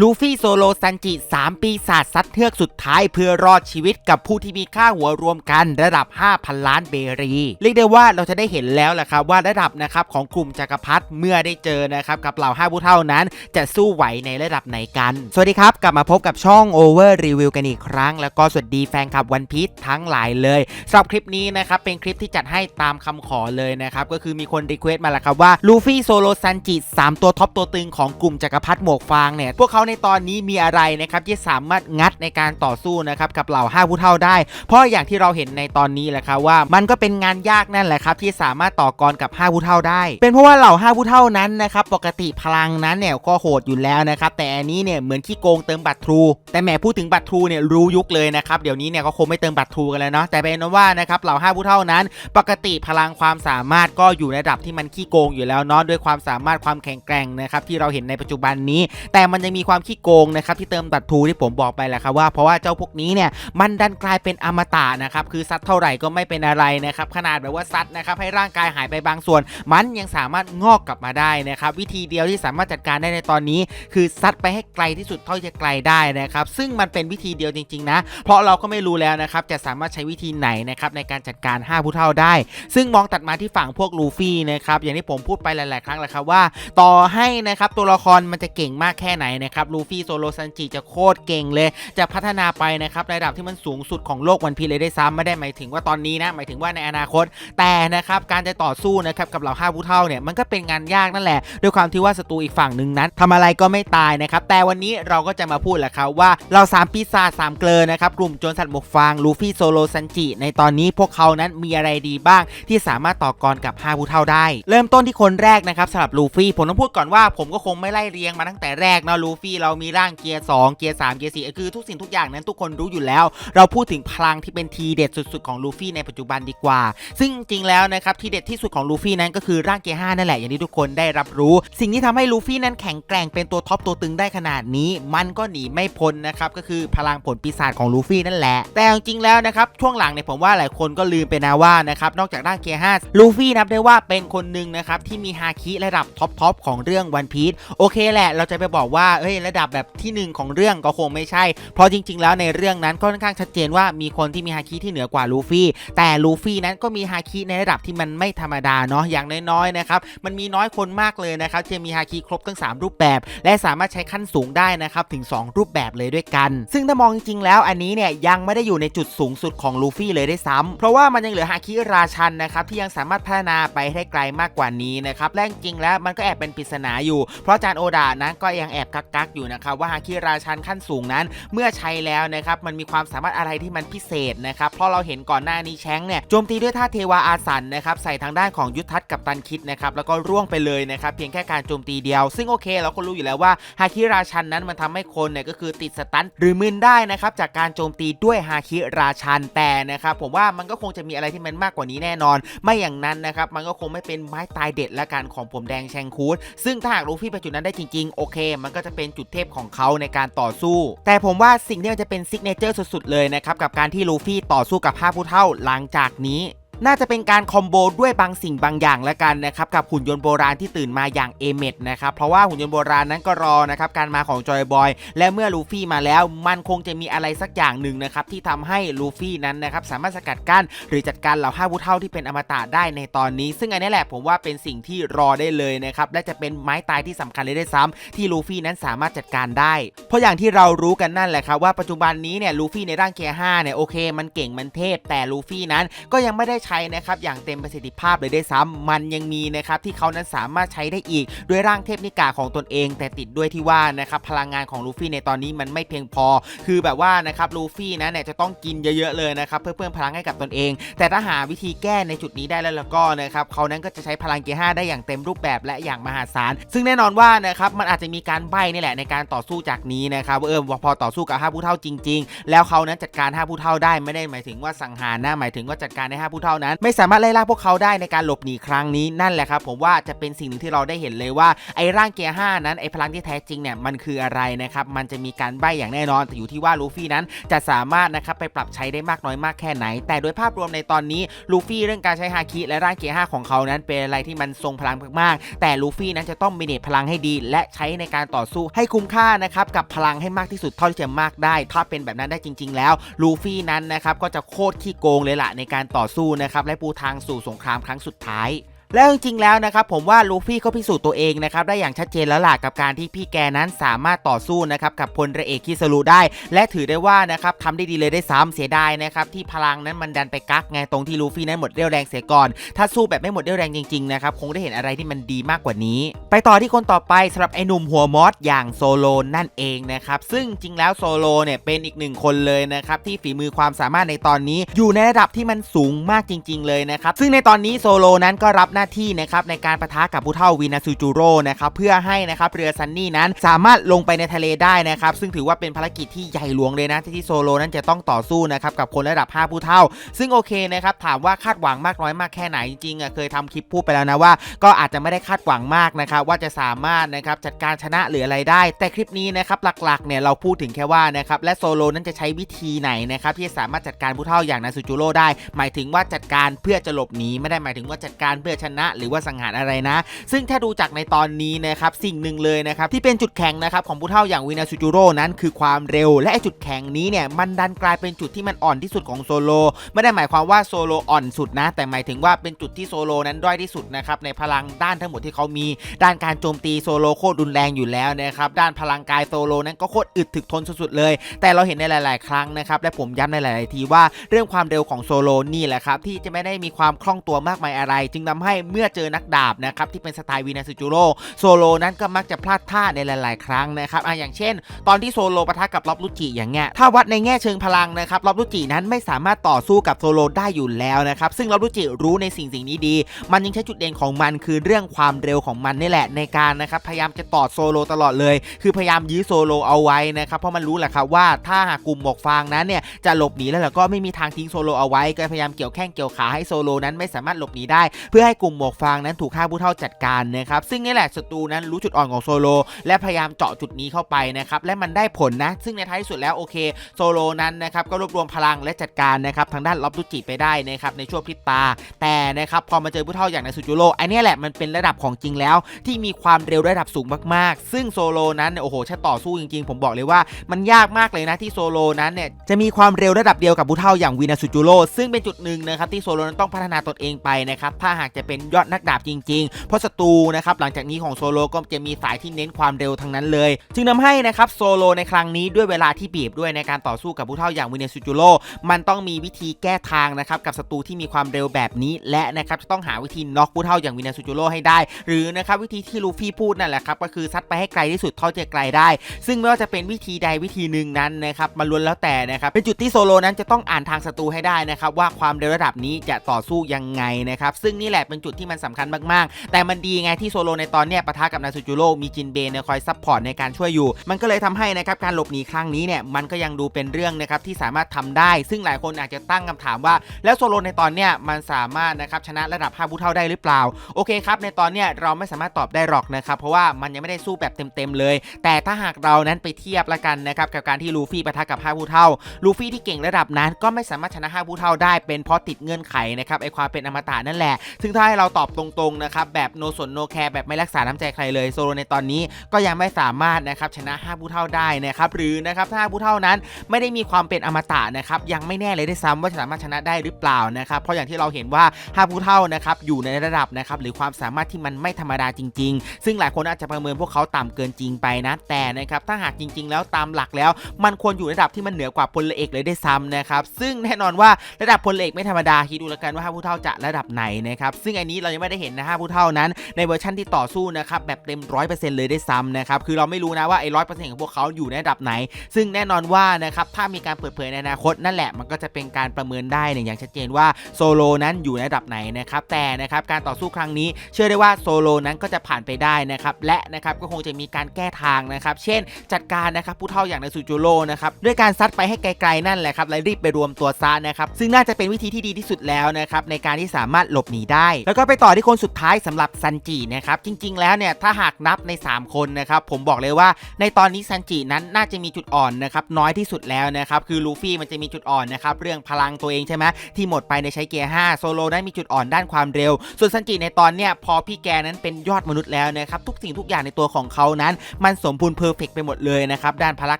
ลูฟี่โซโลซันจิ 3 ปีศาจซัดเทือกสุดท้ายเพื่อรอดชีวิตกับผู้ที่มีค่าหัวรวมกันระดับ 5,000 ล้านเบรี เรียกได้ว่าเราจะได้เห็นแล้วแหละครับว่าระดับนะครับของกลุ่มจักรพรรดิเมื่อได้เจอนะครับกับเหล่าห้าผู้เท่านั้น จะสู้ไหวในระดับไหนกัน สวัสดีครับ กลับมาพบกับช่อง Over Review กันอีกครั้ง แล้วก็สวัสดีแฟนคลับวันพี e ทั้งหลายเลยสำหรับคลิปนี้นะครับเป็นคลิปที่จัดให้ตามคำขอเลยนะครับก็คือมีคนรีเควสต์มาแล้วครับว่าลูฟี่โซโลซันจิ 3 ตัวท็อปตัวตึงของกลุ่มจักรพรรดิหมวกฟางเนี่ยพวกเขาในตอนนี้มีอะไรนะครับที่สามารถงัดในการต่อสู้นะครับกับเหล่าห้าผู้เท่าได้ เพราะอย่างที่เราเห็นในตอนนี้แหละครับว่ามันก็เป็นงานยากนั่นแหละครับที่สามารถต่อกรกับห้าผู้เท่าได้ เป็นเพราะว่าเหล่าห้าผู้เท่านั้นนะครับปกติพลังนั้นเนี่ยก็โหดอยู่แล้วนะครับแต่อันนี้เนี่ยเหมือนขี้โกงเติมบัตรทรู แต่แหมพูดถึงบัตรทรูเนี่ยรู้ยุคเลยนะครับเดี๋ยวนี้เนี่ยก็คงไม่เติมบัตรทรูกันแล้วเนาะแต่เป็นว่านะครับเหล่าห้าผู้เท่านั้น ปกติพลังความสามารถก็อยู่ในระดับที่มันขี้โกงอยู่แล้วเนาะด้วยความสามารถความแข็งแกร่งนะครับที่เราเห็นในปัจจุบันนี้ แต่มันยังมีความความขี้โกงนะครับที่เติมบัตรทรูที่ผมบอกไปแหละครับว่าเพราะว่าเจ้าพวกนี้เนี่ยมันดันกลายเป็นอมตะนะครับคือซัดเท่าไหร่ก็ไม่เป็นอะไรนะครับขนาดแบบว่าซัดนะครับให้ร่างกายหายไปบางส่วน มันยังสามารถงอกกลับมาได้นะครับวิธีเดียวที่สามารถจัดการได้ในตอนนี้ คือซัดไปให้ไกลที่สุดเท่าที่จะไกลได้นะครับซึ่งมันเป็นวิธีเดียวจริงๆนะเพราะเราก็ไม่รู้แล้วนะครับจะสามารถใช้วิธีไหนนะครับในการจัดการ 5 ผู้เท่าได้ ซึ่งมองตัดมาที่ฝั่งพวกลูฟี่นะครับอย่างที่ผมพูดไปหลาย ๆ ครั้งแล้วครับว่า ต่อให้นะครับตัวละครมันจะเก่งมากแค่ไหนนะครับลูฟี่โซโลซันจิจะโคตรเก่งเลย จะพัฒนาไปนะครับในระดับที่มันสูงสุดของโลกวันพีเลยได้ซ้ำไม่ได้หมายถึงว่าตอนนี้นะหมายถึงว่าในอนาคต แต่นะครับการจะต่อสู้นะครับกับเหล่าห้าผู้เท่าเนี่ยมันก็เป็นงานยากนั่นแหละ ด้วยความที่ว่าศัตรูอีกฝั่งหนึ่งนั้นทำอะไรก็ไม่ตายนะครับแต่วันนี้เราก็จะมาพูดแหละครับว่าเราสามปีศาจสามเกลอนะครับกลุ่มโจรสัตว์หมวกฟางลูฟี่โซโลซันจิในตอนนี้พวกเขานั้นมีอะไรดีบ้าง ที่สามารถต่อกรกับห้าผู้เท่าได้ เริ่มต้นที่คนแรกนะครับสำหรับลูฟี่ผมต้องพูดก่อนว่าผมก็คงไม่ไล่เรียงมาตั้งแต่แรกเนาะลูฟี่เรามีร่างเกียร์2เกียร์3เกียร์4คือทุกสิ่งทุกอย่างนั้นทุกคนรู้อยู่แล้ว เราพูดถึงพลังที่เป็นทีเด็ดสุดๆของลูฟี่ในปัจจุบันดีกว่า ซึ่งจริงแล้วนะครับทีเด็ดที่สุดของลูฟี่นั้นก็คือร่างเกียร์5นั่นแหละอย่างที่ทุกคนได้รับรู้ สิ่งที่ทำให้ลูฟี่นั้นแข็งแกร่งเป็นตัวท็อปตัวตึงได้ขนาดนี้ มันก็หนีไม่พ้นนะครับก็คือพลังผลปีศาจของลูฟี่นั่นแหละ แต่จริงๆแล้วนะครับช่วงหลังเนี่ยผมว่าหลายคนก็ลืมไปนะว่านะครับนอกจากร่างเกียร์5ลูฟี่นับได้ว่าเป็นคนหนึ่งนะครับที่มีฮาคิระดับท็อปทอปของเรื่องวันพี e โอเคแหละเราจะไปบอกว่าเอ้ยระดับแบบที่หนึ่งของเรื่องก็คงไม่ใช่ เพราะจริง ๆ แล้วในเรื่องนั้นก็ค่อนข้างชัดเจนว่ามีคนที่มีฮาคิที่เหนือกว่าลูฟี่ แต่ลูฟี่นั้นก็มีฮาคิในระดับที่มันไม่ธรรมดาเนาะ อย่างน้อยๆนะครับ มันมีน้อยคนมากเลยนะครับที่มีฮาคิครบทั้ง 3 รูปแบบ และสามารถใช้ขั้นสูงได้นะครับถึง 2 รูปแบบเลยด้วยกัน ซึ่งถ้ามองจริงๆแล้วอันนี้เนี่ยยังไม่ได้อยู่ในจุดสูงสุดของลูฟี่เลยได้วยซ้ำเพราะว่ามันยังเหลือฮาคิราชันนะครับที่ยังสามารถพัฒนาไปให้ไกลมากกว่านี้นะครับและจริงแล้วมันก็แอบเป็นปริศนาอยู่ เพราะจารย์โอดานั้นก็ยังแอบกักๆอยู่นะครับว่าฮาคิราชันขั้นสูงนั้น เมื่อใช้แล้วนะครับมันมีความสามารถอะไรที่มันพิเศษนะครับเพราะเราเห็นก่อนหน้านี้แชงเนี่ยโจมตีด้วยท่าเทวาอาสันนะครับใส่ทางด้านของยุทธทัศกับตันคิดนะครับแล้วก็ร่วงไปเลยนะครับเพียงแค่การโจมตีเดียว ซึ่งโอเคเราก็รู้อยู่แล้วว่าฮาคิราชันนั้นมันทำให้คนเนี่ยก็คือติดสตันหรือมึนได้นะครับจากการโจมตีด้วยฮาคิราชันแต่นะครับผมว่ามันก็คงจะมีอะไรที่มันมากกว่านี้แน่นอน ไม่อย่างนั้นนะครับมันก็คงไม่เป็นไม้ตายเด็ดละกันของผมแดงแชงคูดซึ่งถ้าหากลูฟี่ไปจุดนั้นได้จริงๆโอเค มันก็จะเป็นจุดเทพของเขาในการต่อสู้ แต่ผมว่าสิ่งที่มันจะเป็นซิกเนเจอร์สุดๆเลยนะครับกับการที่ลูฟี่ต่อสู้กับห้าผู้เท่าหลังจากนี้ น่าจะเป็นการคอมโบด้วยบางสิ่งบางอย่างแล้วกันนะครับกับหุ่นยนต์โบราณที่ตื่นมาอย่างเอเมดนะครับเพราะว่าหุ่นยนต์โบราณนั้นก็รอนะครับการมาของจอยบอยและเมื่อลูฟี่มาแล้ว มันคงจะมีอะไรสักอย่างหนึ่งนะครับที่ทำให้ลูฟี่นั้นนะครับสามารถสกัดกั้นหรือจัดการเหล่าห้าผู้เท่าที่เป็นอมตะได้ในตอนนี้ ซึ่งอันนี้แหละผมว่าเป็นสิ่งที่รอได้เลยนะครับและจะเป็นไม้ตายที่สำคัญเลยได้ซ้ำที่ลูฟี่นั้นสามารถจัดการได้ เพราะอย่างที่เรารู้กันนั่นแหละครับว่าปัจจุบันนี้เนี่ยลูฟี่ในร่างเกียร์5เนี่ยโอเค มันเก่งมันเทพแต่ลูฟี่นั้นก็ยังไม่ได้ใช้นะครับอย่างเต็มประสิทธิภาพเลยได้ซ้ำมันยังมีนะครับที่เขานั้นสามารถใช้ได้อีก ด้วยร่างเทพนิกาของตนเอง แต่ติดด้วยที่ว่านะครับพลังงานของลูฟี่ในตอนนี้มันไม่เพียงพอ คือแบบว่านะครับลูฟี่นะเนี่ยจะต้องกินเยอะๆเลยนะครับเพื่อเพิ่มพลังให้กับตนเอง แต่ถ้าหาวิธีแก้ในจุดนี้ได้แล้วแล้วก็นะครับเขานั้นก็จะใช้พลังเกียร์ห้าได้อย่างเต็มรูปแบบและอย่างมหาศาลซึ่งแน่นอนว่านะครับมันอาจจะมีการใบ้นี่แหละในการต่อสู้จากนี้นะครับว่าเออพอต่อสู้กับห้าผู้เท่าจริง ๆ แล้วเขานั้นจัดการห้าผู้เท่าได้ไม่ได้หมายถึงว่าสังหารนะหมายถึงว่าจัดการในห้าผู้เท่านั้น ไม่สามารถไล่ล่าพวกเขาได้ในการหลบหนีครั้งนี้นั่นแหละครับผมว่าจะเป็นสิ่งหนึ่งที่เราได้เห็นเลยว่าไอ้ร่างเกียร์5นั้นไอ้พลังที่แท้จริงเนี่ยมันคืออะไรนะครับมันจะมีการใบ้อย่างแน่นอนแต่อยู่ที่ว่าลูฟี่นั้นจะสามารถนะครับไปปรับใช้ได้มากน้อยมากแค่ไหน แต่โดยภาพรวมในตอนนี้ลูฟี่เรื่องการใช้ฮาคิและร่างเกียร์5ของเขานั้นเป็นอะไรที่มันทรงพลังมากๆ แต่ลูฟี่นั้นจะต้องมีเนตพลังให้ดี และใช้ในการต่อสู้ให้คุ้มค่านะครับกับพลังให้มากที่สุดเท่าที่จะมากได้ ถ้าเป็นแบบนั้นได้จริง ๆ แล้วลูฟี่นั้นนะครับก็จะโคตรขี้โกงเลยล่ะในการต่อสู้นะครับและปูทางสู่สงครามครั้งสุดท้าย แล้วจริงๆแล้วนะครับผมว่าลูฟี่ก็พิสูจน์ตัวเองนะครับได้อย่างชัดเจนแล้วล่ะกับการที่พี่แกนั้นสามารถต่อสู้นะครับกับพลเรือเอกคิสรุได้ และถือได้ว่านะครับทำได้ดีเลยได้ซ้ำเสียดายนะครับที่พลังนั้นมันดันไปกักไงตรงที่ลูฟี่นั้นหมดเรี่ยวแรงเสียก่อน ถ้าสู้แบบไม่หมดเรี่ยวแรงจริงๆนะครับคงได้เห็นอะไรที่มันดีมากกว่านี้ ไปต่อที่คนต่อไปสำหรับไอ้หนุ่มหัวมอสอย่างโซโลนั่นเองนะครับซึ่งจริงแล้วโซโลเนี่ยเป็นอีกหนึ่งคนเลยนะครับที่ฝีมือความสามารถในตอนนี้ อยู่ในระดับที่มันสูงมากจริง ๆ เลยนะครับซึ่งในตอนนี้โซโลนั้นก็รับหน้าที่นะครับในการประทะกับผู้เท่าวินาซูจูโร่นะครับเพื่อให้นะครับเรือซันนี่นั้นสามารถลงไปในทะเลได้นะครับซึ่งถือว่าเป็นภารกิจที่ใหญ่หลวงเลยนะที่โซโลนั้นจะต้องต่อสู้นะครับกับคนระดับ 5 ผู้เท่า ซึ่งโอเคนะครับถามว่าคาดหวังมากน้อยมากแค่ไหนจริงๆอะเคยทำคลิปพูดไปแล้วนะว่า ก็อาจจะไม่ได้คาดหวังมากนะครับว่าจะสามารถนะครับจัดการชนะหรืออะไรได้ แต่คลิปนี้นะครับหลักๆเนี่ยเราพูดถึงแค่ว่านะครับและโซโลนั้นจะใช้วิธีไหนนะครับที่สามารถจัดการผู้เท่าอย่างนาซูจูโร่ได้ หมายถึงว่าจัดการเพื่อจะหลบหนีไม่ได้หมายถึงว่าจัดการเพื่อชนะ หรือว่าสังหารอะไรนะ ซึ่งถ้าดูจากในตอนนี้นะครับสิ่งหนึ่งเลยนะครับที่เป็นจุดแข็งนะครับของผู้เท่าอย่างวินาซูจูโร่นั้นคือความเร็ว และจุดแข็งนี้เนี่ยมันดันกลายเป็นจุดที่มันอ่อนที่สุดของโซโลไม่ได้หมายความว่าโซโลอ่อนสุดนะ แต่หมายถึงว่าเป็นจุดที่โซโลนั้นด้อยที่สุดนะครับในพลังด้านทั้งหมดที่เขามี ด้านการโจมตีโซโลโคตรรุนแรงอยู่แล้วนะครับด้านพลังกายโซโลนั้นก็โคตรอึดถึกทนสุดๆเลย แต่เราเห็นในหลาย ๆ ครั้งนะครับและผมย้ำในหลาย ๆ ทีว่าเรื่องความเร็วของโซโลนี่แหละครับที่จะไม่ได้มีความคล่องตัวมากมายอะไร จึงทำให้เมื่อเจอนักดาบนะครับที่เป็นสไตล์วินาซูจูโร่โซโลนั้นก็มักจะพลาดท่าในหลาย ๆ ครั้งนะครับอะอย่างเช่น ตอนที่โซโลปะทะกับล็อบลุจิอย่างเงี้ยถ้าวัดในแง่เชิงพลังนะครับล็อบลุจินั้นไม่สามารถต่อสู้กับโซโลได้อยู่แล้วนะครับซึ่งล็อบลุจิรู้ในสิ่งสิ่งนี้ดี มันยังใช้จุดเด่นของมันคือเรื่องความเร็วของมันนี่แหละในการนะครับพยายามจะต่อโซโลตลอดเลย คือพยายามยื้อโซโลเอาไว้นะครับเพราะมันรู้แหละครับว่าถ้าหากกลุ่มหมวกฟางนั้นเนี่ยจะหลบหนีแล้วก็ไม่มีทางทิ้งโซโลเอาไว้ก็พยายามเกี่ยวแข้งเกี่ยวขาให้โซโลนั้นไม่สามารถหลบหนีได้ เพื่อให้กลุ่มหมวกฟางนั้นถูกฆ่าผู้เท่าจัดการนะครับซึ่งนี่แหละศัตรูนั้นรู้จุดอ่อนของโซโล และพยายามเจาะจุดนี้เข้าไปนะครับและมันได้ผลนะ ซึ่งในท้ายสุดแล้วโอเคโซโลนั้นนะครับก็รวบรวมพลังและจัดการนะครับทางด้านล็อบลุจิไปได้นะครับในช่วงพริบตา แต่นะครับพอมาเจอผู้เท่าอย่างในซูจูโรไอเนี้ยแหละมันเป็นระดับของจริงแล้ว ที่มีความเร็วระดับสูงมากๆ ซึ่งโซโลนั้นโอ้โหถ้าต่อสู้จริง ๆ ผมบอกเลยว่ามันยากมากเลยนะที่โซโลนั้นเนี่ยจะมีความเร็วระดับเดียวกับผู้เท่าอย่างวินาซูจูโรซึ่งเป็นจุดหนึ่งนะครับที่โซโลนั้นต้องพัฒนาตนเองไปนะครับถ้าหากจะเป็นยอดนักดาบจริงๆ เพราะศัตรูนะครับหลังจากนี้ของโซโลก็จะมีสายที่เน้นความเร็วทั้งนั้นเลย จึงทำให้นะครับโซโลในครั้งนี้ด้วยเวลาที่บีบด้วยในการต่อสู้กับผู้เท่าอย่างวินาซูจูโร่มันต้องมีวิธีแก้ทางนะครับกับศัตรูที่มีความเร็วแบบนี้ และนะครับจะต้องหาวิธีน็อกผู้เท่าอย่างวินาซูจูโร่ให้ได้ หรือนะครับวิธีที่ลูฟี่พูดนั่นแหละครับก็คือซัดไปให้ไกลที่สุดเท่าจะไกลได้ ซึ่งไม่ว่าจะเป็นวิธีใดวิธีหนึ่งนั้นนะครับมันล้วนแล้วแต่นะครับเป็นจุดที่โซโลนั้นจะต้องอ่านทางศัตรูให้ได้นะครับว่าความเร็วระดับนี้จะต่อสู้ยังไงนะครับซึ่งนี่แหละเป็นจุดที่มันสำคัญมากๆ แต่มันดีไงที่โซโลในตอนเนี้ยปะทะกับนาซูจูโร่มีจินเบนเนี่ยคอยซัพพอร์ตในการช่วยอยู่ มันก็เลยทำให้นะครับการหลบหนีครั้งนี้เนี่ยมันก็ยังดูเป็นเรื่องนะครับที่สามารถทำได้ ซึ่งหลายคนอาจจะตั้งคำถามว่า แล้วโซโลในตอนเนี้ยมันสามารถนะครับชนะระดับ5ผู้เท่าได้หรือเปล่า โอเคครับ ในตอนเนี้ยเราไม่สามารถตอบได้หรอกนะครับเพราะว่ามันยังไม่ได้สู้แบบเต็มๆเลย แต่ถ้าหากเรานั้นไปเทียบละกันนะครับกับการที่ลูฟี่ปะทะกับ5ผู้เท่าลูฟี่ที่เก่งระดับนั้นก็ไม่สามารถชนะ5ผู้เท่าได้เป็นเพราะติดเงื่อนไขนะครับไอความเป็นอมตะนั่นแหละ ซึ่งถ้าเราตอบตรงๆนะครับแบบโนสนโนแคร์แบบไม่รักษาน้ำใจใครเลยโซโลในตอนนี้ก็ยังไม่สามารถนะครับชนะ 5 ผู้เท่าได้นะครับหรือนะครับถ้าผู้เท่านั้นไม่ได้มีความเป็นอมตะนะครับยังไม่แน่เลยได้ซ้ำว่าจะสามารถชนะได้หรือเปล่านะครับเพราะอย่างที่เราเห็นว่า 5 ผู้เท่านะครับอยู่ในระดับนะครับหรือความสามารถที่มันไม่ธรรมดาจริง ๆ ซึ่งหลายคนอาจจะประเมินพวกเขาต่ำเกินจริงไปนะแต่นะครับถ้าหากจริง ๆ แล้วตามหลักแล้ว มันควรอยู่ระดับที่มันเหนือกว่าพลเอกเลยได้ซ้ำนะครับซึ่งแน่นอนว่าระดับพลเอกไม่ธรรมดาคิดดูแล้วกันว่า5ผู้เท่าจะระดับไหนนะครับซึ่งอันนี้เรายังไม่ได้เห็นนะฮะผู้เท่านั้น ในเวอร์ชันที่ต่อสู้นะครับแบบเต็มร้อยเปอร์เซ็นต์เลยได้ซ้ำนะครับคือเราไม่รู้นะว่าไอ้ร้อยเปอร์เซ็นต์ของพวกเขาอยู่ในระดับไหน ซึ่งแน่นอนว่านะครับถ้ามีการเปิดเผยในอนาคตนั่นแหละมันก็จะเป็นการประเมินได้เนี่ยอย่างชัดเจนว่าโซโลนั้นอยู่ในระดับไหนนะครับแต่นะครับการต่อสู้ครั้งนี้ เชื่อได้ว่าโซโลนั้นก็จะผ่านไปได้นะครับและนะครับก็คงจะมีการแก้ทางนะครับเช่น จัดการนะครับผู้เท่าอย่างในซูจูโร่นะครับด้วยการซัดไปให้ไกลๆนั่นแหละครับและรีบไปรวมตัวซะนะครับซึ่งน่าจะเป็นวิธีที่ดีที่สุดแล้วนะครับในการที่สามารถหลบหนีได้แล้วก็ไปต่อที่คนสุดท้ายสำหรับซันจินะครับจริง ๆ แล้วเนี่ยถ้าหากนับใน 3 คนนะครับผมบอกเลยว่าในตอนนี้ซันจินั้นน่าจะมีจุดอ่อนนะครับน้อยที่สุดแล้วนะครับคือลูฟี่มันจะมีจุดอ่อนนะครับเรื่องพลังตัวเองใช่ไหมที่หมดไปในใช้เกียร์5โซโลนั้นมีจุดอ่อนด้านความเร็ว ส่วนซันจิในตอนเนี้ยพอพี่แกนั้นเป็นยอดมนุษย์แล้วนะครับทุกสิ่งทุกอย่างในตัวของเขานั้น มันสมบูรณ์เพอร์เฟกไปหมดเลยนะครับด้านพละ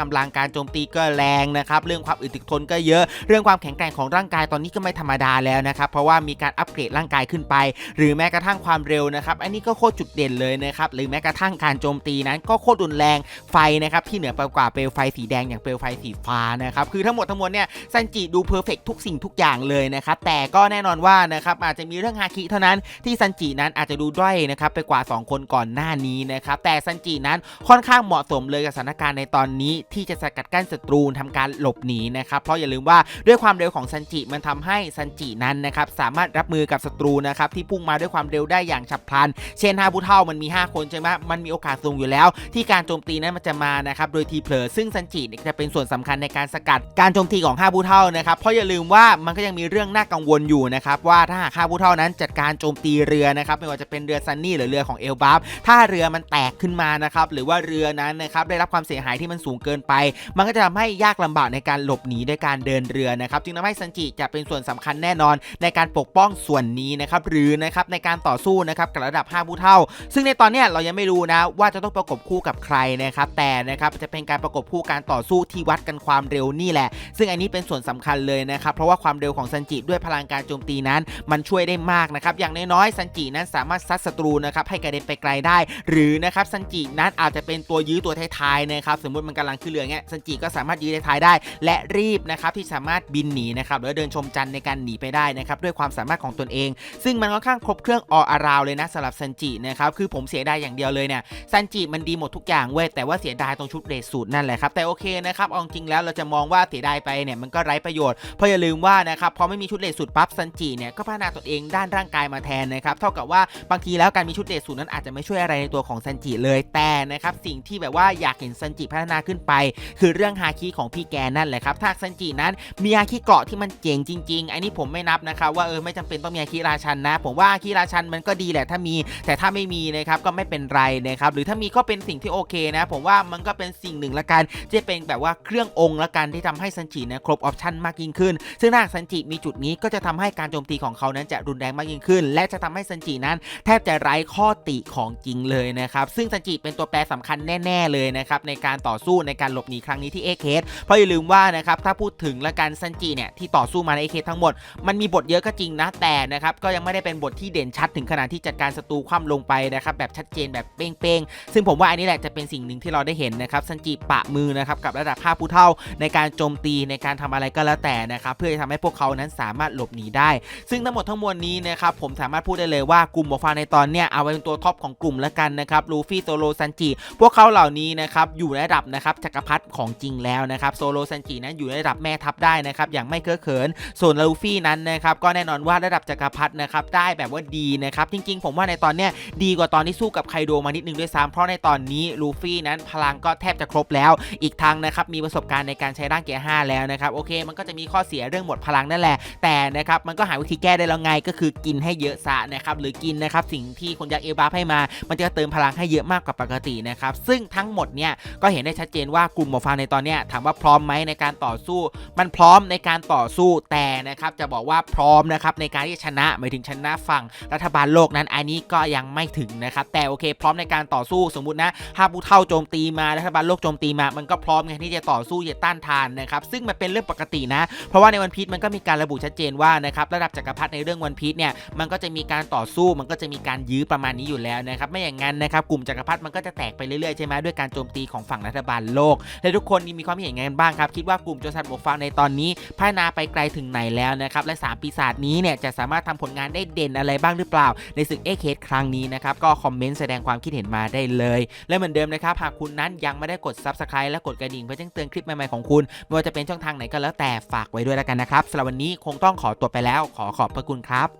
กำลังการโจมตีก็แรงนะครับเรื่องความอึดถึกทนก็เยอะ เรื่องความแข็งแกร่งของร่างกายตอนนี้ก็ไม่ธรรมดาแล้วนะครับเพราะว่ามีการอัปเกรดร่างกายขึ้นไปหรือแม้กระทั่งความเร็วนะครับ อันนี้ก็โคตรจุดเด่นเลยนะครับ หรือแม้กระทั่งการโจมตีนั้นก็โคตรรุนแรงไฟนะครับที่เหนือไปกว่าเปลวไฟสีแดงอย่างเปลวไฟสีฟ้านะครับ คือทั้งหมดทั้งมวลเนี่ยซันจิดูเพอร์เฟกทุกสิ่งทุกอย่างเลยนะครับ แต่ก็แน่นอนว่านะครับอาจจะมีเรื่องฮาคิเท่านั้นที่ซันจินั้นอาจจะดูด้อยนะครับไปกว่า 2 คนก่อนหน้านี้นะครับ แต่ซันจินั้นค่อนข้างเหมาะสมเลยกับสถานการณ์ในตอนนี้ที่จะสกัดกั้นศัตรูทำการหลบหนีนะครับเพราะอย่าลืมว่าด้วยความเร็วของซันจิมันทำให้ซันจินั้นนะครับสามารถรับมือกับศัตรูนะครับทพุ่งมาด้วยความเร็วได้อย่างฉับพลัน เช่น5ผู้เท่ามันมี 5 คนใช่ไหมมันมีโอกาสสูงอยู่แล้ว ที่การโจมตีนั้นมันจะมานะครับโดยทีเผลอซึ่งซันจิเนี่ยจะเป็นส่วนสำคัญในการสกัดการโจมตีของ5ผู้เท่านะครับเพราะอย่าลืมว่ามันก็ยังมีเรื่องน่ากังวลอยู่นะครับว่าถ้าหาก5ผู้เท่านั้นจัดการโจมตีเรือนะครับไม่ว่าจะเป็นเรือซันนี่หรือเรือของเอลบัฟถ้าเรือมันแตกขึ้นมานะครับหรือว่าเรือนั้นนะครับได้รับความเสียหายที่มันสูงเกินไป มันก็จะทำให้ยากลำบากในการหลบหนีด้วยการเดินเรือนะครับจึงทำให้ซันจิจะเป็นส่วนสำคัญแน่นอนในการปกป้องส่วนนี้นะครับหรือนะครับในการต่อสู้นะครับกับระดับ 5 ผู้เท่า ซึ่งในตอนนี้เรายังไม่รู้นะว่าจะต้องประกบคู่กับใครนะครับแต่นะครับจะเป็นการประกบคู่การต่อสู้ที่วัดกันความเร็วนี่แหละ ซึ่งอันนี้เป็นส่วนสำคัญเลยนะครับเพราะว่าความเร็วของซันจิด้วยพลังการโจมตีนั้น มันช่วยได้มากนะครับอย่างน้อยๆซันจินั้นสามารถซัดศัตรูนะครับให้กระเด็นไปไกลได้ หรือนะครับซันจินั้นอาจจะเป็นตัวยื้อตัวท้ายๆนะครับสมมติมันกำลังขึ้นเรือเงี้ยซันจิก็สามารถยื้อท้ายได้ และรีบนะครับที่สามารถบินหนีนะครับหรือเดินชมจันในการหนีไปได้นะครับด้วยความสามารถของตนเอง ซึ่งมันค่อนข้างครบเครื่องออาราวเลยนะสำหรับซันจินะครับคือผมเสียดายอย่างเดียวเลยเนี่ยซันจิมันดีหมดทุกอย่างเว้ยแต่ว่าเสียดายตรงชุดเรสสูตรนั่นแหละครับแต่โอเคนะครับเอาจริงแล้วเราจะมองว่าเสียดายไปเนี่ยมันก็ไร้ประโยชน์เพราะอย่าลืมว่านะครับพอไม่มีชุดเรสสูตรปั๊บซันจิเนี่ยก็พัฒนาตัวเองด้านร่างกายมาแทนนะครับเท่ากับว่าบางทีแล้วการมีชุดเรสสูตรนั้นอาจจะไม่ช่วยอะไรในตัวของซันจิเลยแต่นะครับสิ่งที่แบบว่าอยากเห็นซันจิพัฒนาขึ้นไป คือเรื่องฮาคิของพี่แกนั่นแหละครับถ้าซันจินั้นมีฮาคิเกราะที่มันเจ๋งจริง ๆ อันนี้ผมไม่นับนะครับว่าเออไม่จำเป็นต้องมีฮาคิราชันนะผมว่าคิราชันมันก็ดีแหละถ้ามี แต่ถ้าไม่มีนะครับก็ไม่เป็นไรนะครับหรือถ้ามีก็เป็นสิ่งที่โอเคนะผมว่ามันก็เป็นสิ่งหนึ่งละกันที่จะเป็นแบบว่าเครื่ององค์ละกันที่ทำให้ซันจินี่ยครบออปชันมากยิ่งขึ้น ซึ่งถ้าหากซันจิมีจุดนี้ก็จะทำให้การโจมตีของเขานั้นจะรุนแรงมากยิ่งขึ้น และจะทำให้ซันจินั้น แทบจะไร้ข้อติของจริงเลยนะครับซึ่งซันจิเป็นตัวแปรสำคัญแน่ ๆเลยนะครับในการต่อสู้ในการหลบหนีครั้งนี้ที่เอเคสเพราะอย่าลืมว่านะครับถ้าพูดถึงละกันซันจิเนี่ยที่ต่อสู้มาในเอเคสทั้งหมดมันมีบทเยอะก็จริงนะแต่นะครับก็ยังไม่ได้เป็นบทที่เด่นชัดถึงขนาดที่จัดการศัตรูคว่ำลงไปนะครับแบบชัดเจนแบบเป้งๆ ซึ่งผมว่าอันนี้แหละจะเป็นสิ่งหนึ่งที่เราได้เห็นนะครับซันจิปะมือนะครับกับระดับภาพผู้เท่าในการโจมตีในการทำอะไรก็แล้วแต่นะครับเพื่อจะทำให้พวกเขานั้นสามารถหลบหนีได้ ซึ่งทั้งหมดทั้งมวลนี้นะครับผมสามารถพูดได้เลยว่ากลุ่มหมวกฟาในตอนเนี้ยเอาไว้เป็นตัวท็อปของกลุ่มแล้วกันนะครับลูฟี่โซโลซันจิพวกเขาเหล่านี้นะครับอยู่ในระดับนะครับจักรพรรดิของจริงแล้วนะครับโซโลซันจินั้นอยู่ในระดับแม่ทัพได้นะครับอย่างไม่เคอะเขิน ส่วนลูฟี่นั้นนะครับก็แน่นอนว่าระดับจักรพรรดินะครับไได้แบบว่าดีนะครับ จริง ๆ ผมว่าในตอนเนี้ยดีกว่าตอนที่สู้กับไคโดมานิดนึงด้วยซ้ำเพราะในตอนนี้ลูฟี่นั้นพลังก็แทบจะครบแล้ว อีกทางนะครับมีประสบการณ์ในการใช้ร่างเกียร์5แล้วนะครับโอเค มันก็จะมีข้อเสียเรื่องหมดพลังนั่นแหละ แต่นะครับมันก็หาวิธีแก้ได้แล้วไงก็คือกินให้เยอะซะนะครับหรือกินนะครับสิ่งที่คนยักษ์เอลบาฟให้มา มันจะเติมพลังให้เยอะมากกว่าปกตินะครับซึ่งทั้งหมดเนี่ยก็เห็นได้ชัดเจนว่ากลุ่มหมอฟางในตอนเนี้ยถามว่าพร้อมไหมในการต่อสู้ มันพร้อมในการต่อสู้แต่นะครับจะบอกว่าพร้อมนะครับในการที่ชนะหมายถึงชนะฝั่งรัฐบาลโลกนั้นอันนี้ก็ยังไม่ถึงนะครับแต่โอเค พร้อมในการต่อสู้สมมตินะถ้าผู้เท่าโจมตีมารัฐบาลโลกโจมตีมามันก็พร้อมไงที่จะต่อสู้จะต้านทานนะครับซึ่งมันเป็นเรื่องปกตินะ เพราะว่าในวันพีชมันก็มีการระบุชัดเจนว่านะครับระดับจักรพรรดิในเรื่องวันพีชเนี่ยมันก็จะมีการต่อสู้มันก็จะมีการยื้อประมาณนี้อยู่แล้วนะครับไม่อย่างนั้นนะครับกลุ่มจักรพรรดิมันก็จะแตกไปเรื่อยๆใช่ไหมด้วยการโจมตีของฝั่งรัฐบาลโลกและทุกคนมีความเห็นไงกันบ้างครับคิดว่ากลุ่มโจรสลัดบกฟางในตอนนี้พัฒนาไปไกลถึงไหนแล้วนะครับและ 3 ปีศาจนี้เนี่ยจะสามารถทำผลงานได้เเด่นอะไรบ้างหรือเปล่า ในศึกเอเคสครั้งนี้นะครับ ก็คอมเมนต์แสดงความคิดเห็นมาได้เลย และเหมือนเดิมนะครับ หากคุณนั้นยังไม่ได้กด Subscribe และกดกระดิ่งเพื่อแจ้งเตือนคลิปใหม่ๆของคุณไม่ว่าจะเป็นช่องทางไหนก็แล้วแต่ฝากไว้ด้วยแล้วกันนะครับสำหรับวันนี้คงต้องขอตัวไปแล้ว ขอขอบพระคุณครับ